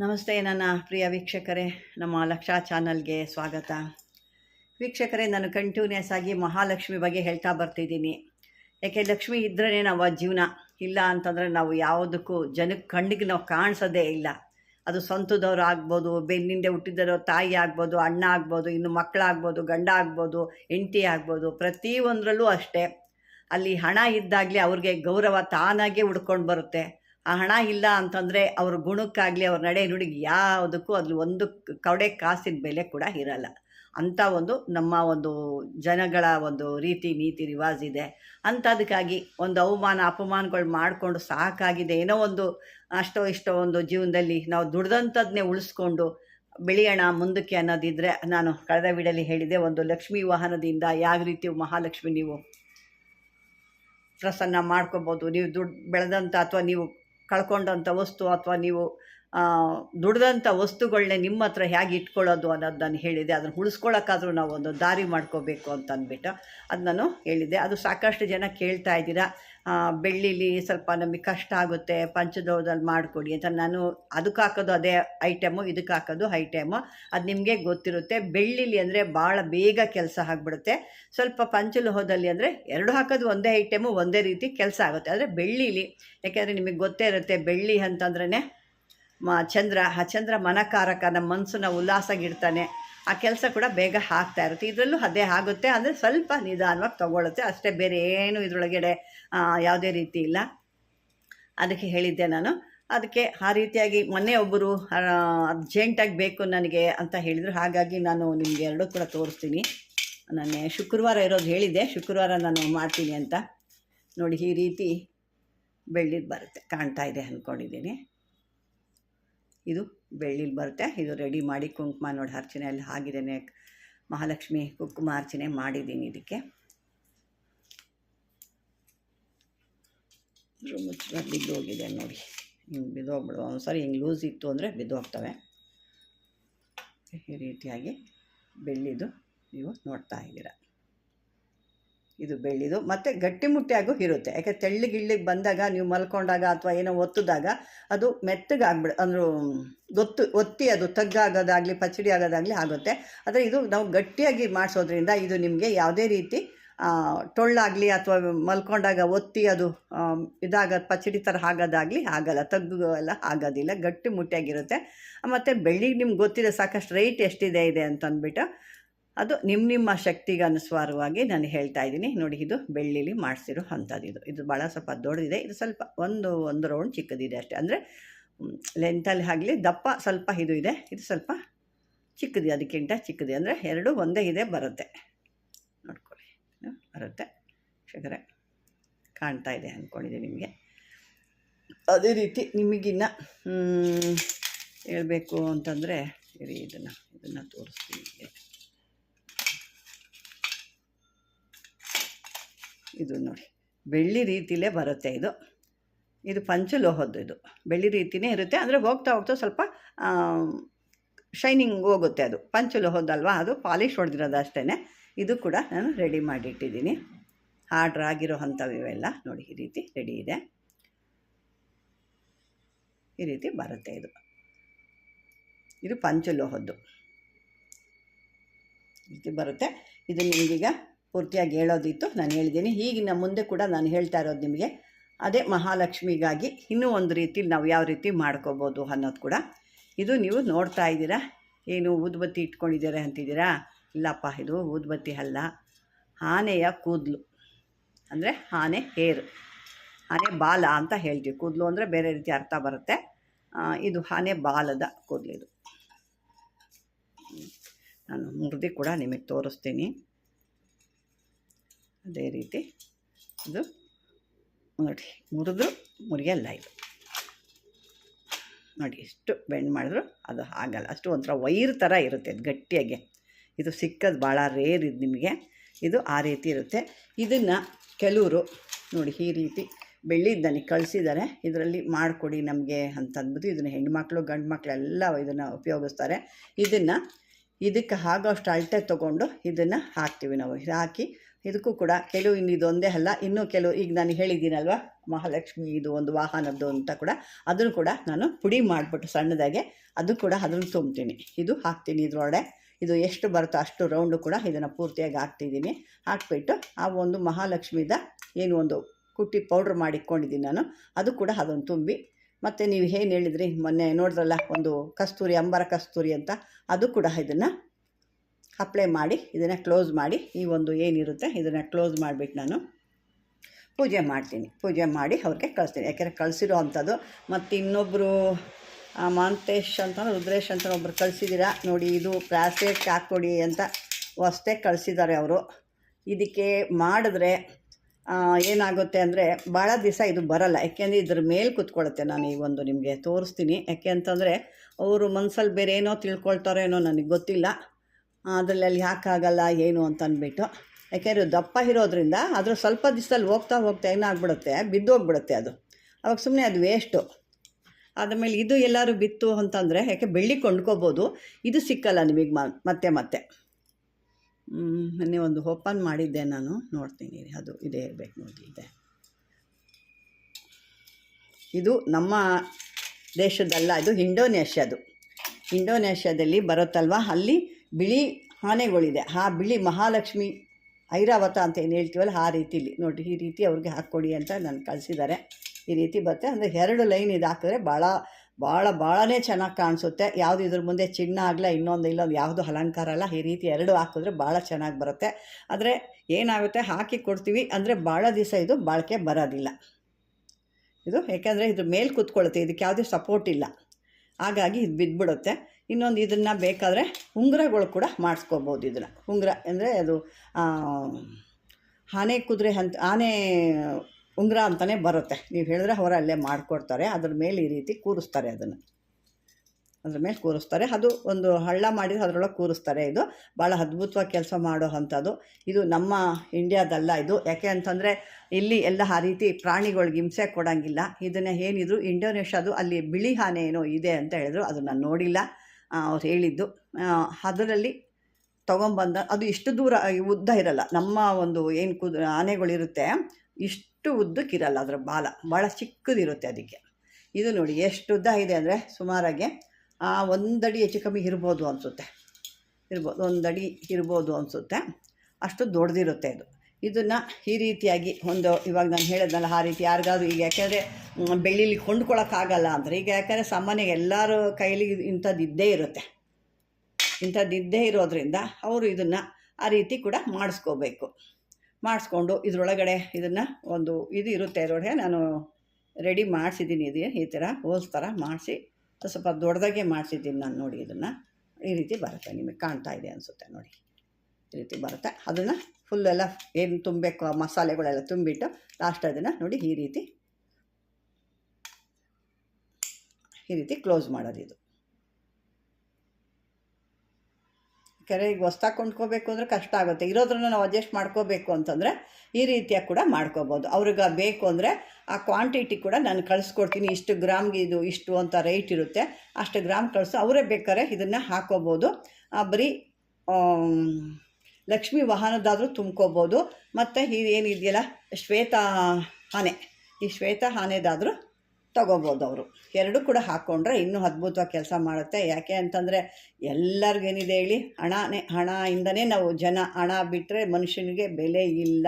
ನಮಸ್ತೆ ನನ್ನ ಪ್ರಿಯ ವೀಕ್ಷಕರೇ, ನಮ್ಮ ಲಕ್ಷಾ ಚಾನಲ್ಗೆ ಸ್ವಾಗತ. ವೀಕ್ಷಕರೇ, ನಾನು ಕಂಟಿನ್ಯೂಸ್ ಆಗಿ ಮಹಾಲಕ್ಷ್ಮಿ ಬಗ್ಗೆ ಹೇಳ್ತಾ ಬರ್ತಿದ್ದೀನಿ. ಯಾಕೆ ಲಕ್ಷ್ಮಿ ಇದ್ರೇ ನಾವು ಜೀವನ, ಇಲ್ಲ ಅಂತಂದರೆ ನಾವು ಯಾವುದಕ್ಕೂ ಜನಕ್ಕೆ ಕಣ್ಣಿಗೆ ನಾವು ಕಾಣಿಸೋದೇ ಇಲ್ಲ. ಅದು ಸ್ವಂತದವ್ರು ಆಗ್ಬೋದು, ಬೆನ್ನಿಂದೆ ಹುಟ್ಟಿದರೋ ತಾಯಿ ಆಗ್ಬೋದು, ಅಣ್ಣ ಆಗ್ಬೋದು, ಇನ್ನು ಮಕ್ಕಳಾಗ್ಬೋದು, ಗಂಡ ಆಗ್ಬೋದು, ಹೆಂಡತಿ ಆಗ್ಬೋದು ಪ್ರತಿಯೊಂದರಲ್ಲೂ ಅಷ್ಟೇ. ಅಲ್ಲಿ ಹಣ ಇದ್ದಾಗಲೇ ಅವ್ರಿಗೆ ಗೌರವ ತಾನಾಗೇ ಹುಡ್ಕೊಂಡು ಬರುತ್ತೆ. ಆ ಹಣ ಇಲ್ಲ ಅಂತಂದರೆ ಅವ್ರ ಗುಣಕ್ಕಾಗಲಿ, ಅವ್ರ ನಡೆ ನುಡಿಗೆ ಯಾವುದಕ್ಕೂ ಅದ್ರ ಒಂದು ಕವಡೆ ಕಾಸಿನ ಬೆಲೆ ಕೂಡ ಇರಲ್ಲ. ಅಂಥ ಒಂದು ನಮ್ಮ ಒಂದು ಜನಗಳ ಒಂದು ರೀತಿ, ನೀತಿ, ರಿವಾಜ್ ಇದೆ. ಅಂಥದಕ್ಕಾಗಿ ಒಂದು ಅವಮಾನ, ಅಪಮಾನಗಳು ಮಾಡಿಕೊಂಡು ಸಾಕಾಗಿದೆ. ಏನೋ ಒಂದು ಅಷ್ಟೋ ಇಷ್ಟೋ ಒಂದು ಜೀವನದಲ್ಲಿ ನಾವು ದುಡ್ದಂಥದ್ನೇ ಉಳಿಸ್ಕೊಂಡು ಬೆಳೆಯೋಣ ಮುಂದಕ್ಕೆ ಅನ್ನೋದಿದ್ದರೆ ನಾನು ಕಳೆದ ವಿಡಲ್ಲಿ ಹೇಳಿದೆ, ಒಂದು ಲಕ್ಷ್ಮೀ ವಾಹನದಿಂದ ಯಾವ ರೀತಿ ಮಹಾಲಕ್ಷ್ಮಿ ನೀವು ಪ್ರಸನ್ನ ಮಾಡ್ಕೋಬೋದು. ನೀವು ದುಡ್ಡು ಬೆಳೆದಂಥ ಅಥವಾ ನೀವು ಕಳ್ಕೊಂಡಂಥ ವಸ್ತು ಅಥವಾ ನೀವು ದುಡ್ದಂಥ ವಸ್ತುಗಳನ್ನೇ ನಿಮ್ಮ ಹತ್ರ ಹೇಗೆ ಇಟ್ಕೊಳ್ಳೋದು ಅನ್ನೋದು ನಾನು ಹೇಳಿದೆ. ಅದನ್ನು ಉಳಿಸ್ಕೊಳ್ಳೋಕ್ಕಾದ್ರೂ ನಾವು ಒಂದು ದಾರಿ ಮಾಡ್ಕೋಬೇಕು ಅಂತ ಅಂದ್ಬಿಟ್ಟು ಅದು ನಾನು ಹೇಳಿದ್ದೆ ಅದು ಸಾಕಷ್ಟು ಜನ ಕೇಳ್ತಾ ಇದ್ದೀರಾ. ಬೆಳ್ಳಿಲಿ ಸ್ವಲ್ಪ ನಮಗೆ ಕಷ್ಟ ಆಗುತ್ತೆ ಪಂಚದೋದಲ್ಲಿ ಮಾಡಿಕೊಡಿ ಅಂತ ನಾನು ಅದಕ್ಕೆ ಹಾಕೋದು ಅದೇ ಐಟಮು, ಇದಕ್ಕೆ ಹಾಕೋದು ಐಟಮು, ಅದು ನಿಮಗೆ ಗೊತ್ತಿರುತ್ತೆ. ಬೆಳ್ಳಿಲಿ ಅಂದರೆ ಭಾಳ ಬೇಗ ಕೆಲಸ ಆಗಿಬಿಡುತ್ತೆ. ಸ್ವಲ್ಪ ಪಂಚಲೋಹದಲ್ಲಿ ಅಂದರೆ ಎರಡು ಹಾಕೋದು ಒಂದೇ ಐಟಮು, ಒಂದೇ ರೀತಿ ಕೆಲಸ ಆಗುತ್ತೆ. ಆದರೆ ಬೆಳ್ಳಿಲಿ, ಯಾಕೆಂದರೆ ನಿಮಗೆ ಗೊತ್ತೇ ಇರುತ್ತೆ, ಬೆಳ್ಳಿ ಅಂತಂದ್ರೇ ಮ, ಚಂದ್ರ ಆ ಚಂದ್ರ ಮನಕಾರಕ, ನಮ್ಮ ಮನಸ್ಸನ್ನ ಉಲ್ಲಾಸಗಿಡ್ತಾನೆ. ಆ ಕೆಲಸ ಕೂಡ ಬೇಗ ಆಗ್ತಾ ಇರುತ್ತೆ. ಇದರಲ್ಲೂ ಅದೇ ಆಗುತ್ತೆ. ಅಂದರೆ ಸ್ವಲ್ಪ ನಿಧಾನವಾಗಿ ತಗೊಳುತ್ತೆ. ಅಷ್ಟೇ ಬೇರೆ ಏನು ಇದರೊಳಗಡೆ ಯಾವುದೇ ರೀತಿ ಇಲ್ಲ. ಅದಕ್ಕೆ ಹೇಳಿದ್ದೆ ನಾನು. ಅದಕ್ಕೆ ಆ ರೀತಿಯಾಗಿ ಮೊನ್ನೆ ಒಬ್ಬರು ಅರ್ಜೆಂಟಾಗಿ ಬೇಕು ನನಗೆ ಅಂತ ಹೇಳಿದರು. ಹಾಗಾಗಿ ನಾನು ನಿಮಗೆ ಎರಡೂ ಕೂಡ ತೋರಿಸ್ತೀನಿ. ನಾನು ಶುಕ್ರವಾರ ಇರೋದು ಹೇಳಿದ್ದೆ. ಶುಕ್ರವಾರ ನಾನು ಮಾಡ್ತೀನಿ ಅಂತ. ನೋಡಿ, ಈ ರೀತಿ ಬೆಳ್ಳಿದು ಬರುತ್ತೆ. ಕಾಣ್ತಾ ಇದೆ ಅಂದ್ಕೊಂಡಿದ್ದೀನಿ ಇದು ಬೆಳ್ಳಿಲಿ ಬರುತ್ತೆ. ಇದು ರೆಡಿ ಮಾಡಿ ಕುಂಕುಮ ನೋಡಿ ಅರ್ಚನೆ ಅಲ್ಲಿ ಹಾಗಿದ್ದೇನೆ. ಮಹಾಲಕ್ಷ್ಮಿ ಕುಂಕುಮ ಅರ್ಚನೆ ಮಾಡಿದ್ದೀನಿ ಇದಕ್ಕೆ. ಬಿದ್ದೋಗಿದೆ ನೋಡಿ. ಹಿಂಗೆ ಬಿದ್ದೋಗ್ಬಿಡು ಸಾರಿ ಹಿಂಗೆ ಲೂಸ್ ಇತ್ತು ಅಂದರೆ ಬಿದ್ದೋಗ್ತವೆ ಈ ರೀತಿಯಾಗಿ ಬೆಳ್ಳಿದು ನೀವು ನೋಡ್ತಾ ಇದ್ದೀರ. ಇದು ಬೆಳ್ಳಿದು ಮತ್ತು ಗಟ್ಟಿಮುಟ್ಟಿಯಾಗೂ ಇರುತ್ತೆ. ಯಾಕೆ ತೆಳ್ಳಗಿಳ್ಳಿಗೆ ಬಂದಾಗ ನೀವು ಮಲ್ಕೊಂಡಾಗ ಅಥವಾ ಏನೋ ಒತ್ತಿದಾಗ ಅದು ಮೆತ್ತಗಾಗ್ಬಿಡ, ಅಂದ್ರೆ ಗೊತ್ತು, ಒತ್ತಿ ಅದು ತಗ್ಗಾಗೋದಾಗಲಿ, ಪಚಡಿ ಆಗೋದಾಗಲಿ ಆಗುತ್ತೆ. ಆದರೆ ಇದು ನಾವು ಗಟ್ಟಿಯಾಗಿ ಮಾಡಿಸೋದ್ರಿಂದ ಇದು ನಿಮಗೆ ಯಾವುದೇ ರೀತಿ ಟೊಳ್ಳಾಗಲಿ ಅಥವಾ ಮಲ್ಕೊಂಡಾಗ ಒತ್ತಿ ಅದು ಇದಾಗ ಪಚಡಿ ಥರ ಆಗೋದಾಗಲಿ ಆಗಲ್ಲ, ತಗ್ಗು ಎಲ್ಲ ಆಗೋದಿಲ್ಲ, ಗಟ್ಟಿ ಮುಟ್ಟಿಯಾಗಿರುತ್ತೆ. ಮತ್ತು ಬೆಳ್ಳಿಗೆ ನಿಮ್ಗೆ ಗೊತ್ತಿದೆ ಸಾಕಷ್ಟು ರೇಟ್ ಎಷ್ಟಿದೆ, ಇದೆ ಅಂತ ಅಂದ್ಬಿಟ್ಟು ಅದು ನಿಮ್ಮ ನಿಮ್ಮ ಶಕ್ತಿಗೆ ಅನುಸಾರವಾಗಿ ನಾನು ಹೇಳ್ತಾ ಇದ್ದೀನಿ. ನೋಡಿ, ಇದು ಬೆಳ್ಳಿಲಿ ಮಾಡಿಸಿರೋ ಅಂಥದ್ದು ಇದು. ಇದು ಭಾಳ ಸ್ವಲ್ಪ ದೊಡ್ಡದಿದೆ. ಇದು ಸ್ವಲ್ಪ ಒಂದು ಒಂದು ರೌಂಡ್ ಚಿಕ್ಕದಿದೆ ಅಷ್ಟೇ. ಅಂದರೆ ಲೆಂತಲ್ಲಿ ಆಗಲಿ ದಪ್ಪ ಸ್ವಲ್ಪ ಇದು ಇದೆ. ಇದು ಸ್ವಲ್ಪ ಚಿಕ್ಕದಿದೆ. ಅದಕ್ಕಿಂತ ಚಿಕ್ಕದಿದೆ. ಅಂದರೆ, ಎರಡು ಒಂದೇ ಇದೆ ಬರುತ್ತೆ. ನೋಡ್ಕೊಳ್ಳಿ. ಬರುತ್ತೆ. ಶಕರೆ ಕಾಣ್ತಾ ಇದೆ ಅಂದ್ಕೊಂಡಿದೆ ನಿಮಗೆ. ಅದೇ ರೀತಿ ನಿಮಗಿನ್ನ ಹೇಳಬೇಕು ಅಂತಂದರೆ ಇರಿ ಇದನ್ನು ಇದನ್ನು ತೋರಿಸ್ತೀನಿ ಇದು ನೋಡಿ. ಬೆಳ್ಳಿ ರೀತಿಲೇ ಬರುತ್ತೆ ಇದು. ಇದು ಪಂಚಲೋಹದ್ದು ಇದು. ಬೆಳ್ಳಿ ರೀತಿನೇ ಇರುತ್ತೆ. ಅಂದರೆ ಹೋಗ್ತಾ ಹೋಗ್ತಾ ಸ್ವಲ್ಪ ಶೈನಿಂಗ್ ಹೋಗುತ್ತೆ ಅದು. ಪಂಚಲೋಹದ್ದಲ್ವಾ? ಅದು ಪಾಲಿಶ್ ಹೊಡೆದಿರೋದು ಅಷ್ಟೇ ಇದು ಕೂಡ ನಾನು ರೆಡಿ ಮಾಡಿಟ್ಟಿದ್ದೀನಿ. ಹಾರ್ಡ್ರ್ ಆಗಿರೋ ಅಂಥವು ಇವೆಲ್ಲ ನೋಡಿ, ಈ ರೀತಿ ರೆಡಿ ಇದೆ. ಈ ರೀತಿ ಬರುತ್ತೆ ಇದು. ಇದು ಪಂಚಲೋಹದ್ದು. ಈ ರೀತಿ ಬರುತ್ತೆ. ಇದು ನಿಮಗೀಗ ಪೂರ್ತಿಯಾಗಿ ಹೇಳೋದಿತ್ತು. ನಾನು ಹೇಳಿದ್ದೀನಿ. ಈಗಿನ ಮುಂದೆ ಕೂಡ ನಾನು ಹೇಳ್ತಾ ಇರೋದು ನಿಮಗೆ, ಅದೇ ಮಹಾಲಕ್ಷ್ಮಿಗಾಗಿ ಇನ್ನೂ ಒಂದು ರೀತಿಲಿ ನಾವು ಯಾವ ರೀತಿ ಮಾಡ್ಕೋಬೋದು ಅನ್ನೋದು ಕೂಡ. ಇದು ನೀವು ನೋಡ್ತಾ ಇದ್ದೀರಾ? ಏನು ಊದುಬತ್ತಿ ಇಟ್ಕೊಂಡಿದ್ದೀರಾ ಅಂತಿದ್ದೀರಾ? ಇಲ್ಲಪ್ಪ, ಇದು ಊದುಬತ್ತಿ ಅಲ್ಲ. ಆನೆಯ ಕೂದಲು. ಅಂದರೆ ಆನೆ ಹೇರು. ಆನೆ ಬಾಲ ಅಂತ ಹೇಳ್ತೀವಿ. ಕೂದಲು ಅಂದರೆ ಬೇರೆ ರೀತಿ ಅರ್ಥ ಬರುತ್ತೆ. ಇದು ಆನೆ ಬಾಲದ ಕೂದಲು ಇದು. ನಾನು ಮುರಿದು ಕೂಡ ನಿಮಗೆ ತೋರಿಸ್ತೀನಿ. ಅದೇ ರೀತಿ ಇದು ನೋಡಿ, ಮುರಿದು ಮುರಿಯಲ್ಲ ಇದು. ನೋಡಿ, ಎಷ್ಟು ಬೆಂಡ್ ಮಾಡಿದ್ರು ಅದು ಆಗಲ್ಲ. ಅಷ್ಟು ಒಂಥರ ವೈರ್ ಥರ ಇರುತ್ತೆ ಅದು ಗಟ್ಟಿಯಾಗಿ. ಇದು ಸಿಕ್ಕದು ಭಾಳ ರೇರ್ ಇದು ನಿಮಗೆ. ಇದು ಆ ರೀತಿ ಇರುತ್ತೆ. ಇದನ್ನು ಕೆಲವರು ನೋಡಿ, ಈ ರೀತಿ ಬೆಳ್ಳಿದ್ದು ನನಗೆ ಕಳಿಸಿದ್ದಾರೆ. ಇದರಲ್ಲಿ ಮಾಡಿಕೊಡಿ ನಮಗೆ ಅಂತ ಅಂತಂದ್ಬಿಟ್ಟು ಇದನ್ನು ಹೆಣ್ಮಕ್ಳು ಗಂಡು ಮಕ್ಕಳೆಲ್ಲ ಇದನ್ನು ಉಪಯೋಗಿಸ್ತಾರೆ. ಇದನ್ನು ಇದಕ್ಕೆ ಆಗೋಷ್ಟು ಅಳತೆ ತೊಗೊಂಡು ಇದನ್ನು ಹಾಕ್ತೀವಿ ನಾವು. ಹಾಕಿ ಇದಕ್ಕೂ ಕೂಡ ಕೆಲವು ಇನ್ನು ಇದೊಂದೇ ಅಲ್ಲ, ಇನ್ನೂ ಕೆಲವು ಈಗ ನಾನು ಹೇಳಿದ್ದೀನಲ್ವ, ಮಹಾಲಕ್ಷ್ಮಿ ಇದು ಒಂದು ವಾಹನದ್ದು ಅಂತ ಕೂಡ, ಅದನ್ನು ಕೂಡ ನಾನು ಪುಡಿ ಮಾಡಿಬಿಟ್ಟು ಸಣ್ಣದಾಗೆ ಅದು ಕೂಡ ಅದನ್ನು ತುಂಬ್ತೀನಿ. ಇದು ಹಾಕ್ತೀನಿ ಇದರೊಳಗೆ ಇದು ಎಷ್ಟು ಬರುತ್ತೋ ಅಷ್ಟು ರೌಂಡು ಕೂಡ ಇದನ್ನು ಪೂರ್ತಿಯಾಗಿ ಹಾಕ್ತಿದ್ದೀನಿ. ಹಾಕ್ಬಿಟ್ಟು ಆ ಒಂದು ಮಹಾಲಕ್ಷ್ಮಿದ ಏನು ಒಂದು ಕುಟ್ಟಿ ಪೌಡ್ರ್ ಮಾಡಿಕೊಂಡಿದ್ದೀನಿ ನಾನು, ಅದು ಕೂಡ ಅದನ್ನು ತುಂಬಿ, ಮತ್ತು ನೀವು ಏನು ಹೇಳಿದ್ರಿ, ಮೊನ್ನೆ ನೋಡಿದ್ರಲ್ಲ, ಒಂದು ಕಸ್ತೂರಿ, ಅಂಬರ ಕಸ್ತೂರಿ ಅಂತ, ಅದು ಕೂಡ ಇದನ್ನು ಅಪ್ಲೈ ಮಾಡಿ, ಇದನ್ನು ಕ್ಲೋಸ್ ಮಾಡಿ, ಈ ಒಂದು ಏನಿರುತ್ತೆ ಇದನ್ನು ಕ್ಲೋಸ್ ಮಾಡಿಬಿಟ್ಟು ನಾನು ಪೂಜೆ ಮಾಡ್ತೀನಿ. ಪೂಜೆ ಮಾಡಿ ಅವ್ರಿಗೆ ಕಳಿಸ್ತೀನಿ. ಯಾಕೆಂದರೆ ಕಳಿಸಿರೋ ಅಂಥದ್ದು. ಮತ್ತು ಇನ್ನೊಬ್ಬರು ಮಾಂತೇಶ್ ಅಂತ, ರುದ್ರೇಶ್ ಅಂತ ಒಬ್ಬರು ಕಳಿಸಿದ್ದೀರಾ? ನೋಡಿ, ಇದು ಪ್ಲಾಸ್ಟಿಕ್ ಹಾಕ್ಕೊಡಿ ಅಂತ ಹೊಸ್ತೆ ಕಳಿಸಿದ್ದಾರೆ ಅವರು. ಇದಕ್ಕೆ ಮಾಡಿದ್ರೆ ಏನಾಗುತ್ತೆ ಅಂದರೆ ಭಾಳ ದಿವಸ ಇದು ಬರಲ್ಲ. ಯಾಕೆಂದರೆ ಇದ್ರ ಮೇಲೆ ಕೂತ್ಕೊಳ್ಳುತ್ತೆ ನಾನು ಈ ಒಂದು ನಿಮಗೆ ತೋರಿಸ್ತೀನಿ. ಯಾಕೆ ಅಂತಂದರೆ, ಅವರು ಮನಸ್ಸಲ್ಲಿ ಬೇರೆ ಏನೋ ತಿಳ್ಕೊಳ್ತಾರೋ ಏನೋ ನನಗೆ ಗೊತ್ತಿಲ್ಲ. ಅದರಲ್ಲಿ ಅಲ್ಲಿ ಹಾಕಾಗಲ್ಲ, ಏನು ಅಂತ ಅಂದ್ಬಿಟ್ಟು. ಯಾಕೆಂದರೆ ದಪ್ಪ ಇರೋದ್ರಿಂದ ಅದ್ರ ಸ್ವಲ್ಪ ದಿವಸದಲ್ಲಿ ಹೋಗ್ತಾ ಹೋಗ್ತಾ ಏನಾಗ್ಬಿಡುತ್ತೆ, ಬಿದ್ದೋಗ್ಬಿಡುತ್ತೆ ಅದು. ಅವಾಗ ಸುಮ್ಮನೆ ಅದು ವೇಸ್ಟು ಆದಮೇಲೆ ಇದು ಎಲ್ಲರೂ ಬಿತ್ತು ಅಂತಂದರೆ, ಯಾಕೆ ಬೆಳ್ಳಿ ಕೊಂಡ್ಕೋಬೋದು, ಇದು ಸಿಕ್ಕಲ್ಲ ನಿಮಗೆ ಮತ್ತೆ ಮತ್ತೆ. ಮೊನ್ನೆ ಒಂದು ಓಪನ್ ಮಾಡಿದ್ದೆ ನಾನು. ನೋಡ್ತೀನಿ ಅದು ಇದೇ ಇರಬೇಕು ನೋಡಿ, ಇದೆ. ಇದು ನಮ್ಮ ದೇಶದಲ್ಲ, ಇದು ಇಂಡೋನೇಷ್ಯಾದು ಇಂಡೋನೇಷ್ಯಾದಲ್ಲಿ ಬರುತ್ತಲ್ವ? ಅಲ್ಲಿ ಬಿಳಿ ಆನೆಗಳಿದೆ. ಆ ಬಿಳಿ ಮಹಾಲಕ್ಷ್ಮಿ ಐರಾವತ ಅಂತ ಏನು ಹೇಳ್ತೀವಲ್ಲ, ಆ ರೀತಿಲಿ. ನೋಡಿ ಈ ರೀತಿ ಅವ್ರಿಗೆ ಹಾಕ್ಕೊಡಿ ಅಂತ ನಾನು ಕಳಿಸಿದ್ದಾರೆ ಈ ರೀತಿ ಬರುತ್ತೆ. ಅಂದರೆ ಎರಡು ಲೈನ್ ಇದು ಹಾಕಿದ್ರೆ ಭಾಳ ಭಾಳ ಭಾಳನೇ ಚೆನ್ನಾಗಿ ಕಾಣಿಸುತ್ತೆ. ಯಾವುದು ಇದ್ರ ಮುಂದೆ ಚಿನ್ನ ಆಗಲ್ಲ ಇನ್ನೊಂದು, ಇಲ್ಲೊಂದು ಯಾವುದು ಅಲಂಕಾರ ಅಲ್ಲ, ಈ ರೀತಿ ಎರಡು ಹಾಕಿದ್ರೆ ಭಾಳ ಚೆನ್ನಾಗಿ ಬರುತ್ತೆ. ಆದರೆ ಏನಾಗುತ್ತೆ, ಹಾಕಿ ಕೊಡ್ತೀವಿ. ಅಂದರೆ ಭಾಳ ದಿವಸ ಇದು ಬಾಳಿಕೆ ಬರೋದಿಲ್ಲ. ಇದು ಯಾಕೆಂದರೆ ಇದ್ರ ಮೇಲೆ ಕೂತ್ಕೊಳ್ಳುತ್ತೆ ಇದಕ್ಕೆ ಯಾವುದೇ ಸಪೋರ್ಟ್ ಇಲ್ಲ. ಹಾಗಾಗಿ ಇದು ಬಿದ್ದುಬಿಡುತ್ತೆ ಇನ್ನೊಂದು ಇದನ್ನು ಬೇಕಾದರೆ ಉಂಗುರಗಳು ಕೂಡ ಮಾಡಿಸ್ಕೋಬೋದು ಇದನ್ನು. ಉಂಗುರ ಅಂದರೆ ಅದು ಆನೆ ಕುದುರೆ ಅಂತ, ಆನೆ ಉಂಗುರ ಅಂತಲೇ ಬರುತ್ತೆ. ನೀವು ಹೇಳಿದ್ರೆ ಅವರು ಅಲ್ಲೇ ಮಾಡಿಕೊಡ್ತಾರೆ. ಅದ್ರ ಮೇಲೆ ಈ ರೀತಿ ಕೂರಿಸ್ತಾರೆ ಅದನ್ನು. ಅದ್ರ ಮೇಲೆ ಕೂರಿಸ್ತಾರೆ. ಅದು ಒಂದು ಹಳ್ಳ ಮಾಡಿ ಅದರೊಳಗೆ ಕೂರಿಸ್ತಾರೆ ಇದು. ಭಾಳ ಅದ್ಭುತವಾಗಿ ಕೆಲಸ ಮಾಡೋ ಅಂಥದ್ದು. ಇದು ನಮ್ಮ ಇಂಡಿಯಾದಲ್ಲ ಇದು. ಯಾಕೆ ಅಂತಂದರೆ ಇಲ್ಲಿ ಎಲ್ಲ ಆ ರೀತಿ ಪ್ರಾಣಿಗಳಿಗೆ ಹಿಂಸೆ ಕೊಡೋಂಗಿಲ್ಲ. ಇದನ್ನು ಏನಿದ್ರು ಇಂಡೋನೇಷ್ಯಾದು ಅಲ್ಲಿ ಬಿಳಿ ಆನೆ ಏನೋ ಇದೆ ಅಂತ ಹೇಳಿದ್ರು. ಅದನ್ನು ನಾನು ನೋಡಿಲ್ಲ. ಅವ್ರು ಹೇಳಿದ್ದು. ಅದರಲ್ಲಿ ತೊಗೊಂಬಂದ, ಅದು ಇಷ್ಟು ದೂರ ಉದ್ದ ಇರಲ್ಲ. ನಮ್ಮ ಒಂದು ಏನು ಕುದ, ಆನೆಗಳಿರುತ್ತೆ, ಇಷ್ಟು ಉದ್ದಕ್ಕಿರಲ್ಲ ಅದರ ಬಾಲ. ಭಾಳ ಚಿಕ್ಕದಿರುತ್ತೆ ಅದಕ್ಕೆ. ಇದು ನೋಡಿ, ಎಷ್ಟು ಉದ್ದ ಇದೆ ಅಂದರೆ ಸುಮಾರಾಗಿ, ಆ, ಒಂದಡಿ ಹೆಚ್ಚು ಕಮ್ಮಿ ಇರ್ಬೋದು ಅನಿಸುತ್ತೆ. ಇರ್ಬೋದು, ಒಂದಡಿ ಇರ್ಬೋದು ಅನಿಸುತ್ತೆ. ಅಷ್ಟು ದೊಡ್ಡದಿರುತ್ತೆ ಇದು ಇದನ್ನು ಈ ರೀತಿಯಾಗಿ ಒಂದು, ಇವಾಗ ನಾನು ಹೇಳಿದ್ನಲ್ಲ, ಆ ರೀತಿ ಯಾರಿಗಾದ್ರೂ ಈಗ ಯಾಕೆಂದರೆ ಬೆಳ್ಳೀಲಿ ಕೊಂಡ್ಕೊಳ್ಳೋಕ್ಕಾಗಲ್ಲ ಅಂದರೆ, ಈಗ ಯಾಕಂದರೆ ಸಾಮಾನ್ಯ ಎಲ್ಲರ ಕೈಲಿ ಇಂಥದ್ದು ಇದ್ದೇ ಇರುತ್ತೆ. ಇಂಥದ್ದು ಇದ್ದೇ ಇರೋದ್ರಿಂದ ಅವರು ಇದನ್ನು ಆ ರೀತಿ ಕೂಡ ಮಾಡಿಸ್ಕೋಬೇಕು. ಮಾಡಿಸ್ಕೊಂಡು ಇದರೊಳಗಡೆ ಇದನ್ನು ಒಂದು ಇದು ಇರುತ್ತೆ ಇದರೊಳಗೆ ನಾನು ರೆಡಿ ಮಾಡಿಸಿದ್ದೀನಿ ಇದು, ಈ ಥರ ಹೋಲ್ಸ್ ಥರ ಮಾಡಿಸಿ, ಸ್ವಲ್ಪ ದೊಡ್ಡದಾಗೆ ಮಾಡಿಸಿದ್ದೀನಿ ನಾನು ನೋಡಿ ಇದನ್ನು. ಈ ರೀತಿ ಬರುತ್ತೆ, ನಿಮಗೆ ಕಾಣ್ತಾ ಇದೆ ಅನಿಸುತ್ತೆ ನೋಡಿ. ಈ ರೀತಿ ಬರುತ್ತೆ. ಅದನ್ನು ಫುಲ್ಲೆಲ್ಲ ಏನು ತುಂಬಬೇಕು ಆ ಮಸಾಲೆಗಳೆಲ್ಲ ತುಂಬಿಟ್ಟು ಲಾಸ್ಟ್ ಅದನ್ನು ನೋಡಿ ಈ ರೀತಿ ಈ ರೀತಿ ಕ್ಲೋಸ್ ಮಾಡೋದು ಇದು. ಕೆರೆ ಈಗ ಹೊಸ್ದಾಗಿ ಕೊಂಡ್ಕೋಬೇಕು ಅಂದರೆ ಕಷ್ಟ ಆಗುತ್ತೆ. ಇರೋದ್ರನ್ನ ನಾವು ಅಡ್ಜಸ್ಟ್ ಮಾಡ್ಕೋಬೇಕು ಅಂತಂದರೆ ಈ ರೀತಿಯಾಗಿ ಕೂಡ ಮಾಡ್ಕೋಬೋದು. ಅವ್ರಿಗೆ ಬೇಕು ಅಂದರೆ ಆ ಕ್ವಾಂಟಿಟಿ ಕೂಡ ನಾನು ಕಳಿಸ್ಕೊಡ್ತೀನಿ. ಇಷ್ಟು ಗ್ರಾಮ್ಗೆ ಇದು ಇಷ್ಟು ಅಂತ ರೇಟ್ ಇರುತ್ತೆ. ಅಷ್ಟು ಗ್ರಾಮ್ ಕಳಿಸು. ಅವರೇ ಬೇಕಾದ್ರೆ ಇದನ್ನು ಹಾಕೋಬೋದು. ಬರೀ ಲಕ್ಷ್ಮಿ ವಾಹನದಾದರೂ ತುಂಬ್ಕೋಬೋದು. ಮತ್ತು ಏನಿದೆಯಲ್ಲ, ಶ್ವೇತ ಆನೆ ಈ ಶ್ವೇತ ಆನೆದಾದರೂ ತಗೋಬೋದು ಅವರು. ಎರಡೂ ಕೂಡ ಹಾಕ್ಕೊಂಡ್ರೆ ಇನ್ನೂ ಅದ್ಭುತವಾಗಿ ಕೆಲಸ ಮಾಡುತ್ತೆ. ಯಾಕೆ ಅಂತಂದರೆ ಎಲ್ಲರಿಗೇನಿದೆ ಹೇಳಿ, ಹಣನೇ, ಹಣ ಇಂದನೇ ನಾವು ಜನ, ಹಣ ಬಿಟ್ಟರೆ ಮನುಷ್ಯನಿಗೆ ಬೆಲೆ ಇಲ್ಲ.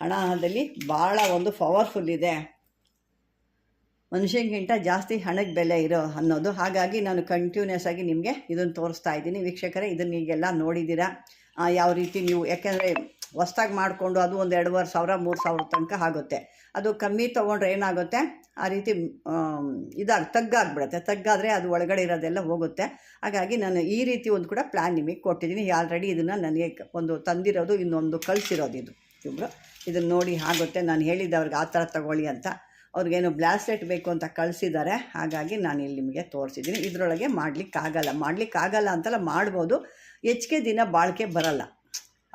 ಹಣದಲ್ಲಿ ಭಾಳ ಒಂದು ಪವರ್ಫುಲ್ ಇದೆ. ಮನುಷ್ಯನಿಗಿಂತ ಜಾಸ್ತಿ ಹಣಕ್ಕೆ ಬೆಲೆ ಇರೋ ಅನ್ನೋದು. ಹಾಗಾಗಿ ನಾನು ಕಂಟಿನ್ಯೂಸ್ ಆಗಿ ನಿಮಗೆ ಇದನ್ನು ತೋರಿಸ್ತಾ ಇದ್ದೀನಿ. ವೀಕ್ಷಕರೇ, ಇದನ್ನು ಈಗೆಲ್ಲ ನೋಡಿದ್ದೀರಾ? ಯಾವ ರೀತಿ ನೀವು, ಯಾಕೆಂದರೆ ಹೊಸ್ದಾಗಿ ಮಾಡಿಕೊಂಡು ಅದು ಒಂದು ಎರಡುವರೆ ಸಾವಿರ, ಮೂರು ಸಾವಿರ ತನಕ ಆಗುತ್ತೆ. ಅದು ಕಮ್ಮಿ ತೊಗೊಂಡ್ರೆ ಏನಾಗುತ್ತೆ? ಆ ರೀತಿ ಇದಾಗಿ, ತಗ್ಗಾಗ್ಬಿಡುತ್ತೆ. ತಗ್ಗಾದರೆ ಅದು ಒಳಗಡೆ ಇರೋದೆಲ್ಲ ಹೋಗುತ್ತೆ. ಹಾಗಾಗಿ ನಾನು ಈ ರೀತಿ ಒಂದು ಕೂಡ ಪ್ಲ್ಯಾನ್ ನಿಮಗೆ ಕೊಟ್ಟಿದ್ದೀನಿ ಆಲ್ರೆಡಿ ಇದನ್ನು ನನಗೆ ಒಂದು ತಂದಿರೋದು, ಇನ್ನೊಂದು ಕಳಿಸಿರೋದು ಇದು. ಇಬ್ಬರು ಇದನ್ನು ನೋಡಿ ಆಗುತ್ತೆ. ನಾನು ಹೇಳಿದ್ದೆ ಅವ್ರಿಗೆ ಆ ಥರ ತಗೊಳ್ಳಿ ಅಂತ. ಅವ್ರಿಗೇನು ಬ್ಲಾಸ್ಲೆಟ್ ಬೇಕು ಅಂತ ಕಳಿಸಿದ್ದಾರೆ. ಹಾಗಾಗಿ ನಾನು ಇಲ್ಲಿ ನಿಮಗೆ ತೋರಿಸಿದ್ದೀನಿ ಇದರೊಳಗೆ ಮಾಡಲಿಕ್ಕಾಗಲ್ಲ. ಮಾಡಲಿಕ್ಕಾಗಲ್ಲ ಅಂತಲ್ಲ ಮಾಡ್ಬೋದು. ಹೆಚ್ಚಿಗೆ ದಿನ ಬಾಳಿಕೆ ಬರಲ್ಲ.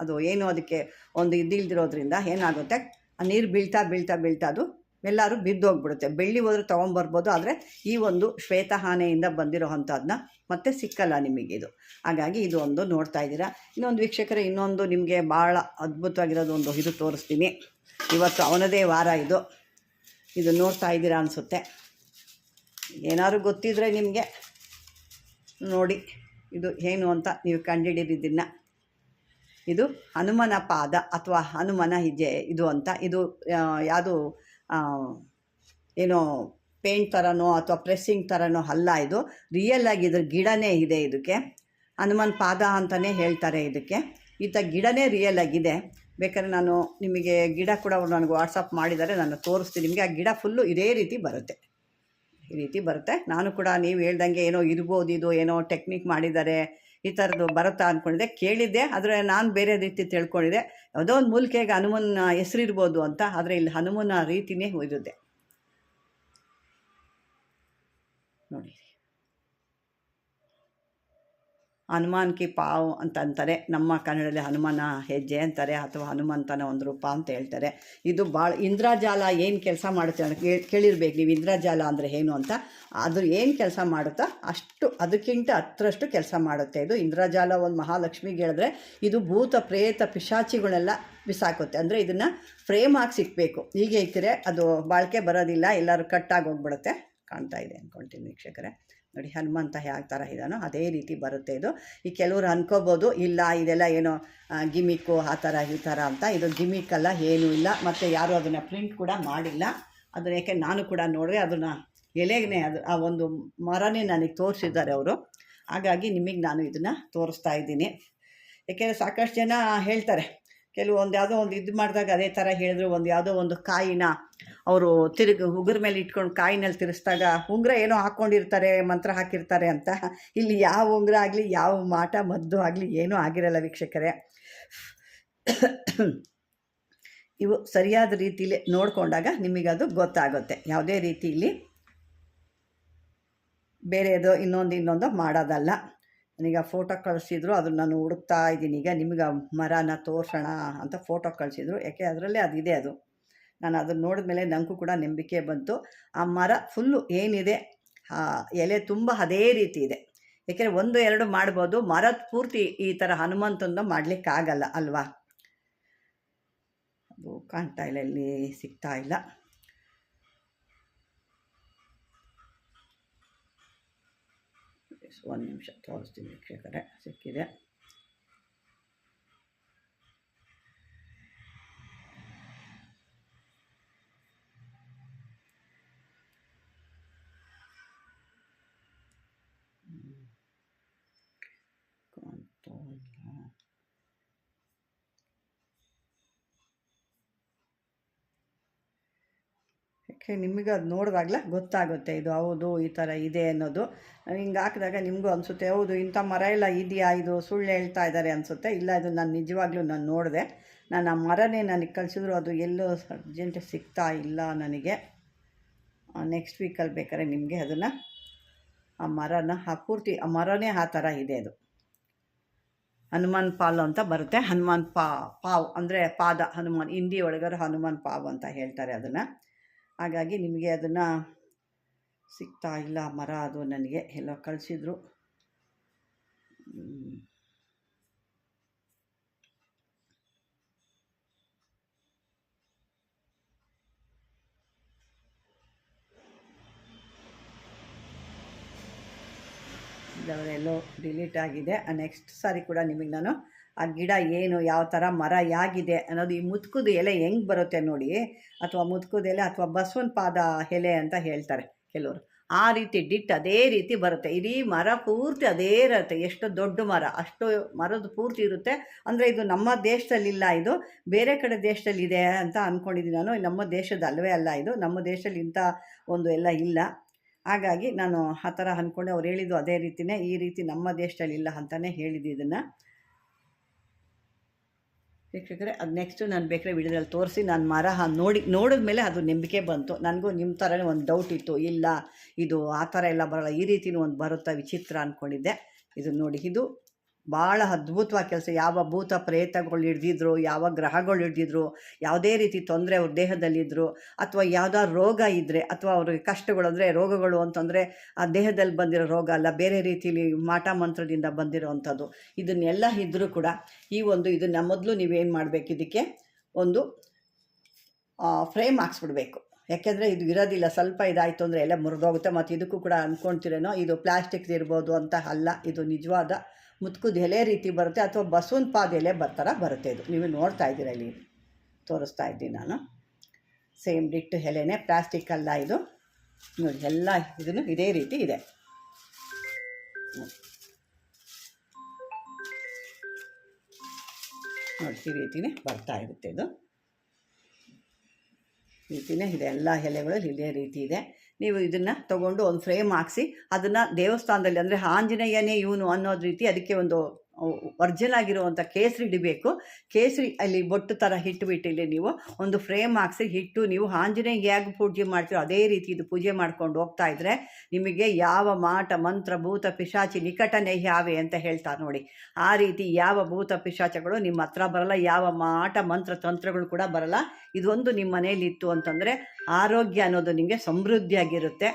ಅದು ಏನು ಅದಕ್ಕೆ ಒಂದು ಇದಿಲ್ದಿರೋದ್ರಿಂದ ಏನಾಗುತ್ತೆ? ಆ ನೀರು ಬೀಳ್ತಾ ಬೀಳ್ತಾ ಬೀಳ್ತಾ ಅದು ಎಲ್ಲರೂ ಬಿದ್ದೋಗ್ಬಿಡುತ್ತೆ. ಬೆಳ್ಳಿ ಹೋದ್ರೆ ತೊಗೊಂಬರ್ಬೋದು, ಆದರೆ ಈ ಒಂದು ಶ್ವೇತಹಾನೆಯಿಂದ ಬಂದಿರೋ ಅಂಥದ್ದನ್ನ ಮತ್ತೆ ಸಿಕ್ಕಲ್ಲ ನಿಮಗೆ ಇದು. ಹಾಗಾಗಿ ಇದು ಒಂದು ನೋಡ್ತಾ ಇದ್ದೀರಾ. ಇನ್ನೊಂದು ವೀಕ್ಷಕರೇ, ಇನ್ನೊಂದು ನಿಮಗೆ ಭಾಳ ಅದ್ಭುತವಾಗಿರೋದು ಒಂದು ಇದು ತೋರಿಸ್ತೀನಿ. ಇವತ್ತು ಅವನದೇ ವಾರ ಇದು. ಇದು ನೋಡ್ತಾ ಇದ್ದೀರಾ ಅನಿಸುತ್ತೆ. ಏನಾದ್ರು ಗೊತ್ತಿದ್ರೆ ನಿಮಗೆ ನೋಡಿ. ಇದು ಏನು ಅಂತ ನೀವು ಕಂಡುಹಿಡಿದಿದ್ದನ್ನು ಇದು ಹನುಮನ ಪಾದ ಅಥವಾ ಹನುಮನ ಹೆಜ್ಜೆ ಇದು ಅಂತ. ಇದು ಯಾವುದು ಏನೋ ಪೇಂಟ್ ಥರನೋ ಅಥವಾ ಪ್ರೆಸ್ಸಿಂಗ್ ಥರನೋ ಅಲ್ಲ ಇದು. ರಿಯಲ್ ಆಗಿ ಇದ್ರ ಗಿಡನೇ ಇದೆ ಇದಕ್ಕೆ. ಹನುಮನ್ ಪಾದ ಅಂತಲೇ ಹೇಳ್ತಾರೆ ಇದಕ್ಕೆ. ಈತ ಗಿಡನೇ ರಿಯಲ್ ಆಗಿದೆ. ಬೇಕಾದ್ರೆ ನಾನು ನಿಮಗೆ ಗಿಡ ಕೂಡ ನನಗೆ ವಾಟ್ಸಪ್ ಮಾಡಿದರೆ ನಾನು ತೋರಿಸ್ತೀನಿ. ನಿಮಗೆ ಆ ಗಿಡ ಫುಲ್ಲು ಇದೇ ರೀತಿ ಬರುತ್ತೆ. ಈ ರೀತಿ ಬರುತ್ತೆ. ನಾನು ಕೂಡ ನೀವು ಹೇಳ್ದಂಗೆ ಏನೋ ಇರ್ಬೋದು, ಇದು ಏನೋ ಟೆಕ್ನಿಕ್ ಮಾಡಿದ್ದಾರೆ, ಈ ಥರದ್ದು ಬರುತ್ತಾ ಅಂದ್ಕೊಂಡಿದ್ದೆ. ಕೇಳಿದ್ದೆ, ಆದರೆ ನಾನು ಬೇರೆ ರೀತಿ ತಿಳ್ಕೊಂಡಿದ್ದೆ. ಯಾವುದೋ ಒಂದು ಮೂಲಿಕೆಗೆ ಹನುಮನ ಹೆಸರಿರ್ಬೋದು ಅಂತ, ಆದರೆ ಇಲ್ಲಿ ಹನುಮನ ರೀತಿನೇ ಇರುತ್ತೆ. ನೋಡಿ. ಹನುಮಾನ್ ಕಿ ಪಾವ್ ಅಂತ ಅಂತಾರೆ. ನಮ್ಮ ಕನ್ನಡದಲ್ಲಿ ಹನುಮಾನ ಹೆಜ್ಜೆ ಅಂತಾರೆ ಅಥವಾ ಹನುಮಂತನ ಒಂದು ರೂಪ ಅಂತ ಹೇಳ್ತಾರೆ. ಇದು ಭಾಳ ಇಂದ್ರಜಾಲ ಏನು ಕೆಲಸ ಮಾಡುತ್ತೆ ಅಂತ ಕೇಳಿರ್ಬೇಕು. ನೀವು ಇಂದ್ರಜಾಲ ಅಂದರೆ ಏನು ಅಂತ. ಅದು ಏನು ಕೆಲಸ ಮಾಡುತ್ತಾ ಅಷ್ಟು ಅದಕ್ಕಿಂತ ಹತ್ತರಷ್ಟು ಕೆಲಸ ಮಾಡುತ್ತೆ ಇದು. ಇಂದ್ರಜಾಲ ಒಂದು ಮಹಾಲಕ್ಷ್ಮಿಗೆ ಹೇಳಿದ್ರೆ ಇದು ಭೂತ, ಪ್ರೇತ, ಪಿಶಾಚಿಗಳೆಲ್ಲ ಬಿಸಾಕುತ್ತೆ. ಅಂದರೆ ಇದನ್ನು ಫ್ರೇಮ್ ಆಗಿ ಸಿಕ್ಕಬೇಕು ಹೀಗೆ ಇಕ್ಕರೆ ಅದು ಬಾಳಿಕೆ ಬರೋದಿಲ್ಲ. ಎಲ್ಲರೂ ಕಟ್ಟಾಗಿ ಹೋಗ್ಬಿಡುತ್ತೆ. ಕಾಣ್ತಾ ಇದೆ ಅಂದ್ಕೊಳ್ತೀನಿ ವೀಕ್ಷಕರೇ. ನೋಡಿ ಹನುಮಂತ ಯಾವ ಥರ ಇದಾನೋ ಅದೇ ರೀತಿ ಬರುತ್ತೆ ಇದು. ಈ ಕೆಲವರು ಅನ್ಕೋಬೋದು, ಇಲ್ಲ ಇದೆಲ್ಲ ಏನೋ ಗಿಮಿಕ್ಕು ಆ ಥರ ಈ ಥರ ಅಂತ. ಇದು ಗಿಮಿಕ್ ಅಲ್ಲ, ಏನೂ ಇಲ್ಲ. ಮತ್ತು ಯಾರೂ ಅದನ್ನು ಪ್ರಿಂಟ್ ಕೂಡ ಮಾಡಿಲ್ಲ. ಅದನ್ನು ಯಾಕೆ ನಾನು ಕೂಡ ನೋಡಿದೆ ಅದನ್ನು ಎಲೆಗೇ ಅದು, ಆ ಒಂದು ಮರನೇ ನನಗೆ ತೋರಿಸಿದ್ದಾರೆ ಅವರು. ಹಾಗಾಗಿ ನಿಮಗೆ ನಾನು ಇದನ್ನು ತೋರಿಸ್ತಾ ಇದ್ದೀನಿ. ಏಕೆಂದರೆ ಸಾಕಷ್ಟು ಜನ ಹೇಳ್ತಾರೆ ಕೆಲವೊಂದು ಯಾವುದೋ ಒಂದು ಇದು ಮಾಡಿದಾಗ ಅದೇ ಥರ ಹೇಳಿದ್ರು, ಒಂದು ಯಾವುದೋ ಒಂದು ಕಾಯಿನ ಅವರು ತಿರುಗಿ ಉಗುರ ಮೇಲೆ ಇಟ್ಕೊಂಡು ಕಾಯಿನಲ್ಲಿ ತಿರುಸ್ದಾಗ ಉಂಗುರ ಏನೋ ಹಾಕ್ಕೊಂಡಿರ್ತಾರೆ ಮಂತ್ರ ಹಾಕಿರ್ತಾರೆ ಅಂತ. ಇಲ್ಲಿ ಯಾವ ಉಂಗುರ ಆಗಲಿ, ಯಾವ ಮಾಟ, ಮದ್ದು ಆಗಲಿ ಏನೂ ಆಗಿರಲ್ಲ ವೀಕ್ಷಕರೇ. ಇವು ಸರಿಯಾದ ರೀತಿಯಲ್ಲಿ ನೋಡಿಕೊಂಡಾಗ ನಿಮಗದು ಗೊತ್ತಾಗುತ್ತೆ. ಯಾವುದೇ ರೀತಿಯಲ್ಲಿ ಬೇರೆದು ಇನ್ನೊಂದು ಇನ್ನೊಂದು ಮಾಡೋದಲ್ಲ. ನನಗೆ ಫೋಟೋ ಕಳಿಸಿದ್ರು, ಅದನ್ನು ನಾನು ಹುಡುಕ್ತಾ ಇದ್ದೀನಿ. ಈಗ ನಿಮಗೆ ಆ ಮರನ ತೋರ್ಸೋಣ ಅಂತ ಫೋಟೋ ಕಳಿಸಿದ್ರು. ಯಾಕೆ ಅದರಲ್ಲೇ ಅದಿದೆ ಅದು. ನಾನು ಅದನ್ನು ನೋಡಿದ್ಮೇಲೆ ನನಗೂ ಕೂಡ ನಂಬಿಕೆ ಬಂತು. ಆ ಮರ ಫುಲ್ಲು ಏನಿದೆ? ಎಲೆ ತುಂಬ ಅದೇ ರೀತಿ ಇದೆ. ಏಕೆಂದರೆ ಒಂದು, ಎರಡು ಮಾಡ್ಬೋದು. ಮರದ ಪೂರ್ತಿ ಈ ಥರ ಹನುಮಂತಂದು ಮಾಡಲಿಕ್ಕಾಗಲ್ಲ, ಅಲ್ವಾ? ಅದು ಕಾಣ್ತಾ ಇಲ್ಲ, ಇಲ್ಲಿ ಸಿಗ್ತಾ ಇಲ್ಲ. ಒಂದು ನಿಮಿಷ ತೋರಿಸ್ತೀನಿ ವೀಕ್ಷಕರೇ ಸಿಕ್ಕಿದೆ ಕಾಣ್ತಾ ಇಲ್ಲ ಯಾಕೆ ನಿಮಗೆ ಅದು ನೋಡಿದಾಗಲೇ ಗೊತ್ತಾಗುತ್ತೆ ಇದು ಹೌದು, ಈ ಥರ ಇದೆ ಅನ್ನೋದು. ಹಿಂಗೆ ಹಾಕಿದಾಗ ನಿಮಗೂ ಅನಿಸುತ್ತೆ, ಹೌದು, ಇಂಥ ಮರ ಎಲ್ಲ ಇದೆಯಾ, ಇದು ಸುಳ್ಳು ಹೇಳ್ತಾ ಇದ್ದಾರೆ ಅನಿಸುತ್ತೆ. ಇಲ್ಲ, ಇದು ನಾನು ನಿಜವಾಗ್ಲೂ ನಾನು ನೋಡಿದೆ. ನಾನು ಆ ಮರನೇ ನನಗೆ ಕಳಿಸಿದ್ರು, ಅದು ಎಲ್ಲೋ ಅರ್ಜೆಂಟ್ ಸಿಗ್ತಾ ಇಲ್ಲ ನನಗೆ. ನೆಕ್ಸ್ಟ್ ವೀಕಲ್ಲಿ ಬೇಕಾದ್ರೆ ನಿಮಗೆ ಅದನ್ನು, ಆ ಮರನ, ಆ ಪೂರ್ತಿ, ಆ ಮರನೇ ಆ ಥರ ಇದೆ ಅದು. ಹನುಮಾನ್ ಪಾಲು ಅಂತ ಬರುತ್ತೆ. ಹನುಮಾನ್ ಪಾ, ಪಾವ್ ಅಂದರೆ ಪಾದ, ಹನುಮಾನ್, ಹಿಂದಿ ಒಳಗರು ಹನುಮಾನ್ ಪಾವ್ ಅಂತ ಹೇಳ್ತಾರೆ ಅದನ್ನು. ಹಾಗಾಗಿ ನಿಮಗೆ ಅದನ್ನು ಸಿಗ್ತಾ ಇಲ್ಲ, ಮರ ಅದು ನನಗೆ ಎಲ್ಲೋ ಕಳಿಸಿದ್ರು. ಎಲ್ಲೋ ಡಿಲೀಟ್ ಆಗಿದೆ. ನೆಕ್ಸ್ಟ್ ಸಾರಿ ಕೂಡ ನಿಮಗೆ ನಾನು ಆ ಗಿಡ ಏನು, ಯಾವ ಥರ ಮರ ಯಾಗಿದೆ ಅನ್ನೋದು ಈ ಮುತ್ಕುದು ಎಲೆ ಹೆಂಗೆ ಬರುತ್ತೆ ನೋಡಿ, ಅಥವಾ ಮುತ್ಕುದ ಎಲೆ ಅಥವಾ ಬಸವನ ಪಾದ ಎಲೆ ಅಂತ ಹೇಳ್ತಾರೆ ಕೆಲವರು. ಆ ರೀತಿ ಡಿಟ್ ಅದೇ ರೀತಿ ಬರುತ್ತೆ. ಇಡೀ ಮರ ಪೂರ್ತಿ ಅದೇ ಇರುತ್ತೆ. ಎಷ್ಟು ದೊಡ್ಡ ಮರ, ಅಷ್ಟು ಮರದ ಪೂರ್ತಿ ಇರುತ್ತೆ. ಅಂದರೆ ಇದು ನಮ್ಮ ದೇಶದಲ್ಲಿಲ್ಲ ಇದು, ಬೇರೆ ಕಡೆ ದೇಶದಲ್ಲಿ ಇದೆ ಅಂತ ಅಂದ್ಕೊಂಡಿದ್ದೀನಿ ನಾನು. ನಮ್ಮ ದೇಶದ ಅಲ್ಲವೇ ಅಲ್ಲ ಇದು. ನಮ್ಮ ದೇಶದಲ್ಲಿ ಇಂಥ ಒಂದು ಎಲ್ಲ ಇಲ್ಲ. ಹಾಗಾಗಿ ನಾನು ಆ ಥರ ಅಂದ್ಕೊಂಡೆ ಅವ್ರು ಹೇಳಿದ್ದು ಅದೇ ರೀತಿಯೇ ಈ ರೀತಿ ನಮ್ಮ ದೇಶದಲ್ಲಿ ಇಲ್ಲ ಅಂತಲೇ ಹೇಳಿದ್ದು ಇದನ್ನು. ವೀಕ್ಷಕರೇ ಅದು ನೆಕ್ಸ್ಟು ನಾನು ಬೇಕಾದ್ರೆ ವಿಡಿಯೋದಲ್ಲಿ ತೋರಿಸಿ, ನಾನು ಮರ ನೋಡಿ, ನೋಡಿದ ಮೇಲೆ ಅದು ನಂಬಿಕೆ ಬಂತು. ನನಗೂ ನಿಮ್ಮ ಥರನೇ ಒಂದು ಡೌಟ್ ಇತ್ತು. ಇಲ್ಲ, ಇದು ಆ ಥರ ಎಲ್ಲ ಬರಲ್ಲ, ಈ ರೀತಿಯೂ ಒಂದು ಬರುತ್ತಾ ವಿಚಿತ್ರ ಅಂದ್ಕೊಂಡಿದ್ದೆ ಇದು ನೋಡಿ, ಇದು ಭಾಳ ಅದ್ಭುತವಾದ ಕೆಲಸ. ಯಾವ ಭೂತ ಪ್ರೇತಗಳು ಹಿಡ್ದಿದ್ರು, ಯಾವ ಗ್ರಹಗಳು ಹಿಡ್ದಿದ್ರು, ಯಾವುದೇ ರೀತಿ ತೊಂದರೆ ಅವ್ರ ದೇಹದಲ್ಲಿದ್ದರು ಅಥವಾ ಯಾವುದೋ ರೋಗ ಇದ್ದರೆ ಅಥವಾ ಅವ್ರಿಗೆ ಕಷ್ಟಗಳು ಅಂದರೆ ರೋಗಗಳು ಅಂತಂದರೆ ಆ ದೇಹದಲ್ಲಿ ಬಂದಿರೋ ರೋಗ ಅಲ್ಲ, ಬೇರೆ ರೀತಿಯಲ್ಲಿ ಮಾಟ ಮಂತ್ರದಿಂದ ಬಂದಿರೋ ಅಂಥದ್ದು ಇದನ್ನೆಲ್ಲ ಇದ್ದರೂ ಕೂಡ ಈ ಒಂದು ಇದನ್ನು ಮೊದಲು ನೀವೇನು ಮಾಡಬೇಕು ಇದಕ್ಕೆ? ಒಂದು ಫ್ರೇಮ್ ಹಾಕ್ಸ್ಬಿಡ್ಬೇಕು. ಯಾಕೆಂದರೆ ಇದು ಇರೋದಿಲ್ಲ, ಸ್ವಲ್ಪ ಇದಾಯಿತು ಅಂದರೆ ಎಲ್ಲ ಮುರಿದೋಗುತ್ತೆ. ಮತ್ತು ಇದಕ್ಕೂ ಕೂಡ ಅಂದ್ಕೊಳ್ತೀರೇನೋ ಇದು ಪ್ಲಾಸ್ಟಿಕ್ ಇರ್ಬೋದು ಅಂತ ಅಲ್ಲ, ಇದು ನಿಜವಾದ ಮುತ್ಕದ ಎಲೆ ರೀತಿ ಬರುತ್ತೆ ಅಥವಾ ಬಸವನ ಪಾದ ಎಲೆ ಬರ್ತಾರ ಬರುತ್ತೆ ಇದು. ನೀವು ನೋಡ್ತಾ ಇದ್ದೀರ ಇಲ್ಲಿ? ತೋರಿಸ್ತಾ ಇದ್ದೀನಿ ನಾನು. ಸೇಮ್ ಡಿಟ್ಟು ಎಲೆನೇ ಪ್ಲಾಸ್ಟಿಕ್ ಅಲ್ಲ ಇದು. ನೋಡಿ, ಎಲ್ಲ ಇದನ್ನು ಇದೇ ರೀತಿ ಇದೆ. ನೋಡಿ, ಈ ರೀತಿನೇ ಬರ್ತಾ ಇರುತ್ತೆ ಇದು. ರೀತಿನೇ ಇದೆ. ಎಲ್ಲ ಎಲೆಗಳು ಇದೇ ರೀತಿ ಇದೆ. ನೀವು ಇದನ್ನು ತಗೊಂಡು ಒಂದು ಫ್ರೇಮ್ ಹಾಕ್ಸಿ, ಅದನ್ನು ದೇವಸ್ಥಾನದಲ್ಲಿ ಅಂದರೆ ಆಂಜನೇಯನೇ ಇವನು ಅನ್ನೋದು ರೀತಿ ಅದಕ್ಕೆ ಒಂದು ಒರ್ಜಿನಲ್ ಆಗಿರುವಂಥ ಕೇಸರಿ ಹಿಡಿಬೇಕು ಕೇಸರಿ ಅಲ್ಲಿ ಬೊಟ್ಟು ಥರ ಹಿಟ್ಟು ನೀವು ಒಂದು ಫ್ರೇಮ್ ಹಾಕ್ಸಿ ಹಿಟ್ಟು ನೀವು ಆಂಜನೇಯ ಹೇಗೆ ಪೂಜೆ ಮಾಡ್ತೀರೋ ಅದೇ ರೀತಿ ಇದು ಪೂಜೆ ಮಾಡ್ಕೊಂಡು ಹೋಗ್ತಾ ಇದ್ದರೆ ನಿಮಗೆ ಯಾವ ಮಾಟ, ಮಂತ್ರ, ಭೂತ, ಪಿಶಾಚಿ ನಿಕಟ ಯಾವೆ ಅಂತ ಹೇಳ್ತಾರೆ ನೋಡಿ. ಆ ರೀತಿ ಯಾವ ಭೂತ, ಪಿಶಾಚಗಳು ನಿಮ್ಮ ಹತ್ರ ಬರಲ್ಲ, ಯಾವ ಮಾಟ, ಮಂತ್ರ, ತಂತ್ರಗಳು ಕೂಡ ಬರಲ್ಲ. ಇದೊಂದು ನಿಮ್ಮ ಮನೇಲಿ ಇತ್ತು ಅಂತಂದರೆ ಆರೋಗ್ಯ ಅನ್ನೋದು ನಿಮಗೆ ಸಮೃದ್ಧಿಯಾಗಿರುತ್ತೆ.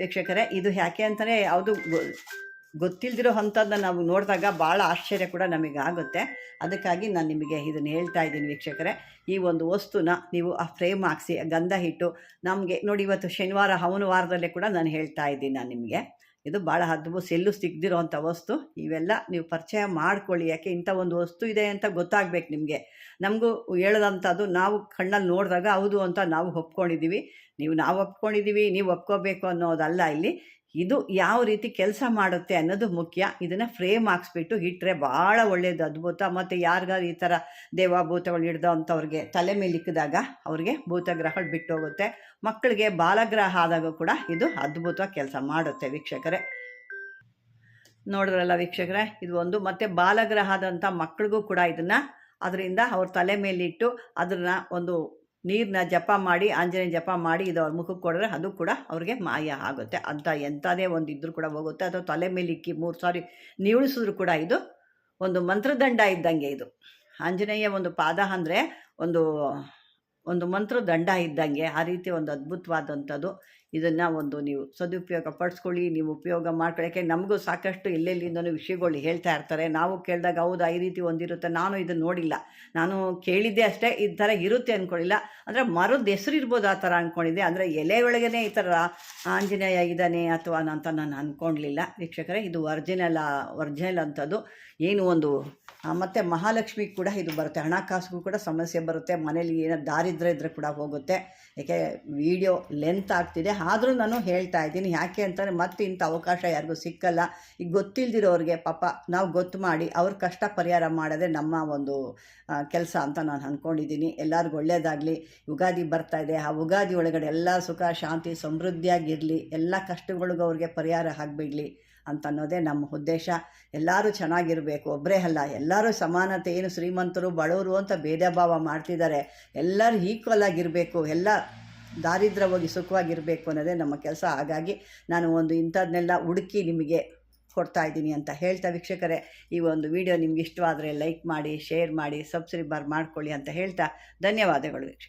ವೀಕ್ಷಕರೇ, ಇದು ಯಾಕೆ ಅಂತಲೇ ಯಾವುದು ಗೊತ್ತಿಲ್ದಿರೋ ಅಂಥದ್ದನ್ನ ನಾವು ನೋಡಿದಾಗ ಭಾಳ ಆಶ್ಚರ್ಯ ಕೂಡ ನಮಗೆ ಆಗುತ್ತೆ ಅದಕ್ಕಾಗಿ ನಾನು ನಿಮಗೆ ಇದನ್ನು ಹೇಳ್ತಾ ಇದ್ದೀನಿ ವೀಕ್ಷಕರೇ. ಈ ಒಂದು ವಸ್ತುನ ನೀವು ಆ ಫ್ರೇಮ್ ಹಾಕಿಸಿ ಗಂಧ ಹಿಟ್ಟು ನಮಗೆ ನೋಡಿ ಇವತ್ತು ಶನಿವಾರ ಹವನ ವಾರದಲ್ಲೇ ಕೂಡ ನಾನು ಹೇಳ್ತಾ ಇದ್ದೀನಿ ನಾನು ನಿಮಗೆ. ಇದು ಭಾಳ ಅದ್ಭುತ ಸೆಲ್ಲು ಸಿಗದಿರೋವಂಥ ವಸ್ತು. ಇವೆಲ್ಲ ನೀವು ಪರಿಚಯ ಮಾಡ್ಕೊಳ್ಳಿ. ಯಾಕೆ ಇಂಥ ಒಂದು ವಸ್ತು ಇದೆ ಅಂತ ಗೊತ್ತಾಗಬೇಕು ನಿಮಗೆ. ನಮಗೂ ಹೇಳದಂಥದ್ದು ನಾವು ಕಣ್ಣಲ್ಲಿ ನೋಡಿದಾಗ ಹೌದು ಅಂತ ನಾವು ಒಪ್ಕೊಂಡಿದ್ದೀವಿ. ನೀವು ನಾವು ಒಪ್ಕೊಂಡಿದ್ದೀವಿ, ನೀವು ಒಪ್ಕೋಬೇಕು ಅನ್ನೋದಲ್ಲ ಇಲ್ಲಿ. ಇದು ಯಾವ ರೀತಿ ಕೆಲಸ ಮಾಡುತ್ತೆ ಅನ್ನೋದು ಮುಖ್ಯ. ಇದನ್ನು ಫ್ರೇಮ್ ಹಾಕ್ಸ್ಬಿಟ್ಟು ಇಟ್ಟರೆ ಭಾಳ ಒಳ್ಳೆಯದು ಅದ್ಭುತ. ಮತ್ತು ಯಾರಿಗಾರು ಈ ಥರ ದೇವಭೂತಗಳು ಹಿಡ್ದೋ ಅಂಥವ್ರಿಗೆ ತಲೆ ಮೇಲೆ ಇಕ್ಕಿದಾಗ ಅವ್ರಿಗೆ ಭೂತಗ್ರಹಗಳು ಬಿಟ್ಟು ಹೋಗುತ್ತೆ. ಮಕ್ಕಳಿಗೆ ಬಾಲಗ್ರಹ ಆದಾಗ ಕೂಡ ಇದು ಅದ್ಭುತ ಕೆಲಸ ಮಾಡುತ್ತೆ ವೀಕ್ಷಕರೇ. ನೋಡಿದ್ರಲ್ಲ ವೀಕ್ಷಕರೇ, ಇದು ಒಂದು. ಮತ್ತು ಬಾಲಗ್ರಹ ಆದಂಥ ಮಕ್ಕಳಿಗೂ ಕೂಡ ಇದನ್ನು ಅದರಿಂದ ಅವ್ರ ತಲೆ ಮೇಲಿಟ್ಟು ಅದನ್ನು ಒಂದು ನೀರನ್ನ ಜಪ ಮಾಡಿ, ಆಂಜನೇಯ ಜಪ ಮಾಡಿ ಇದು ಅವ್ರ ಮುಖಕ್ಕೆ ಕೊಡಿದ್ರೆ ಅದು ಕೂಡ ಅವ್ರಿಗೆ ಮಾಯ ಆಗುತ್ತೆ. ಅಂತ ಎಂಥದೇ ಒಂದು ಇದ್ರೂ ಕೂಡ ಹೋಗುತ್ತೆ. ಅಥವಾ ತಲೆ ಮೇಲೆ ಇಕ್ಕಿ ಮೂರು ಸಾರಿ ನೀಳಿಸಿದ್ರು ಕೂಡ ಇದು ಒಂದು ಮಂತ್ರದಂಡ ಇದ್ದಂಗೆ ಇದು. ಆಂಜನೇಯ ಒಂದು ಪಾದ ಅಂದರೆ ಒಂದು ಒಂದು ಮಂತ್ರದಂಡ ಇದ್ದಂಗೆ ಆ ರೀತಿ ಒಂದು ಅದ್ಭುತವಾದಂಥದ್ದು. ಇದನ್ನು ಒಂದು ನೀವು ಸದುಪಯೋಗ ಪಡಿಸ್ಕೊಳ್ಳಿ, ನೀವು ಉಪಯೋಗ ಮಾಡ್ಕೊಳ್ಳೋಕ್ಕೆ ನಮಗೂ ಸಾಕಷ್ಟು ಎಲ್ಲೆಲ್ಲಿಂದನೂ ವಿಷಯಗಳು ಹೇಳ್ತಾ ಇರ್ತಾರೆ. ನಾವು ಕೇಳಿದಾಗ ಹೌದು, ಈ ರೀತಿ ಒಂದಿರುತ್ತೆ, ನಾನು ಇದನ್ನು ನೋಡಿಲ್ಲ. ನಾನು ಕೇಳಿದ್ದೆ ಅಷ್ಟೇ, ಈ ಥರ ಇರುತ್ತೆ ಅಂದ್ಕೊಳ್ಳಿಲ್ಲ ಅಂದರೆ ಮರದ ಹೆಸರು ಇರ್ಬೋದು ಆ ಥರ ಅಂದ್ಕೊಂಡಿದ್ದೆ ಅಂದರೆ ಎಲೆ ಒಳಗೇ ಈ ಥರ ಆಂಜನೇಯ ಇದ್ದಾನೆ ಅಥವಾ ಅಂತ ನಾನು ಅಂದ್ಕೊಳ್ಲಿಲ್ಲ ವೀಕ್ಷಕರೇ, ಇದು ಒರ್ಜಿನಲ್ ಒರ್ಜಿನಲ್ ಅಂಥದ್ದು. ಏನು ಒಂದು ಮತ್ತು ಮಹಾಲಕ್ಷ್ಮಿ ಕೂಡ ಇದು ಬರುತ್ತೆ. ಹಣಕಾಸಿಗೂ ಕೂಡ ಸಮಸ್ಯೆ ಬರುತ್ತೆ. ಮನೇಲಿ ಏನೋ ದಾರಿದ್ರ್ಯ ಇದ್ದರೆ ಕೂಡ ಹೋಗುತ್ತೆ. ಯಾಕೆ, ವಿಡಿಯೋ ಲೆಂತ್ ಆಗ್ತಿದೆ. ಆದರೂ ನಾನು ಹೇಳ್ತಾ ಇದ್ದೀನಿ. ಯಾಕೆ ಅಂತಂದರೆ ಮತ್ತೆ ಇಂಥ ಅವಕಾಶ ಯಾರಿಗೂ ಸಿಕ್ಕಲ್ಲ. ಈಗ ಗೊತ್ತಿಲ್ದಿರೋರಿಗೆ ಪಾಪ ನಾವು ಗೊತ್ತು ಮಾಡಿ ಅವ್ರ ಕಷ್ಟ ಪರಿಹಾರ ಮಾಡೋದೇ ನಮ್ಮ ಒಂದು ಕೆಲಸ ಅಂತ ನಾನು ಅಂದ್ಕೊಂಡಿದ್ದೀನಿ ಎಲ್ಲರಿಗೂ ಒಳ್ಳೆಯದಾಗಲಿ ಯುಗಾದಿ ಬರ್ತಾ ಇದೆ. ಆ ಯುಗಾದಿ ಒಳಗಡೆ ಎಲ್ಲ ಸುಖ, ಶಾಂತಿ, ಸಮೃದ್ಧಿಯಾಗಿರಲಿ. ಎಲ್ಲ ಕಷ್ಟಗಳಿಗೂ ಅವ್ರಿಗೆ ಪರಿಹಾರ ಆಗಿಬಿಡಲಿ. ಅಂತ ಅನ್ನೋದೇ ನಮ್ಮ ಉದ್ದೇಶ. ಎಲ್ಲರೂ ಚೆನ್ನಾಗಿರಬೇಕು ಒಬ್ಬರೇ ಅಲ್ಲ. ಎಲ್ಲರೂ ಸಮಾನತೆ, ಏನು ಶ್ರೀಮಂತರು, ಬಡವರು ಅಂತ ಭೇದ ಭಾವ ಮಾಡ್ತಿದ್ದಾರೆ. ಎಲ್ಲರೂ ಈಕ್ವಲ್ ಆಗಿರಬೇಕು, ಎಲ್ಲ ದಾರಿದ್ರ್ಯವಾಗಿ ಸುಖವಾಗಿರಬೇಕು ಅನ್ನೋದೇ ನಮ್ಮ ಕೆಲಸ. ಹಾಗಾಗಿ ನಾನು ಒಂದು ಇಂಥದ್ದನ್ನೆಲ್ಲ ಹುಡುಕಿ ನಿಮಗೆ ಕೊಡ್ತಾ ಇದ್ದೀನಿ ಅಂತ ಹೇಳ್ತಾ ವೀಕ್ಷಕರೇ, ಈ ಒಂದು ವಿಡಿಯೋ ನಿಮ್ಗೆ ಇಷ್ಟವಾದರೆ ಲೈಕ್ ಮಾಡಿ ಶೇರ್ ಮಾಡಿ ಸಬ್ಸ್ಕ್ರೈಬರ್ ಮಾಡ್ಕೊಳ್ಳಿ ಅಂತ ಹೇಳ್ತಾ ಧನ್ಯವಾದಗಳು ವೀಕ್ಷಕ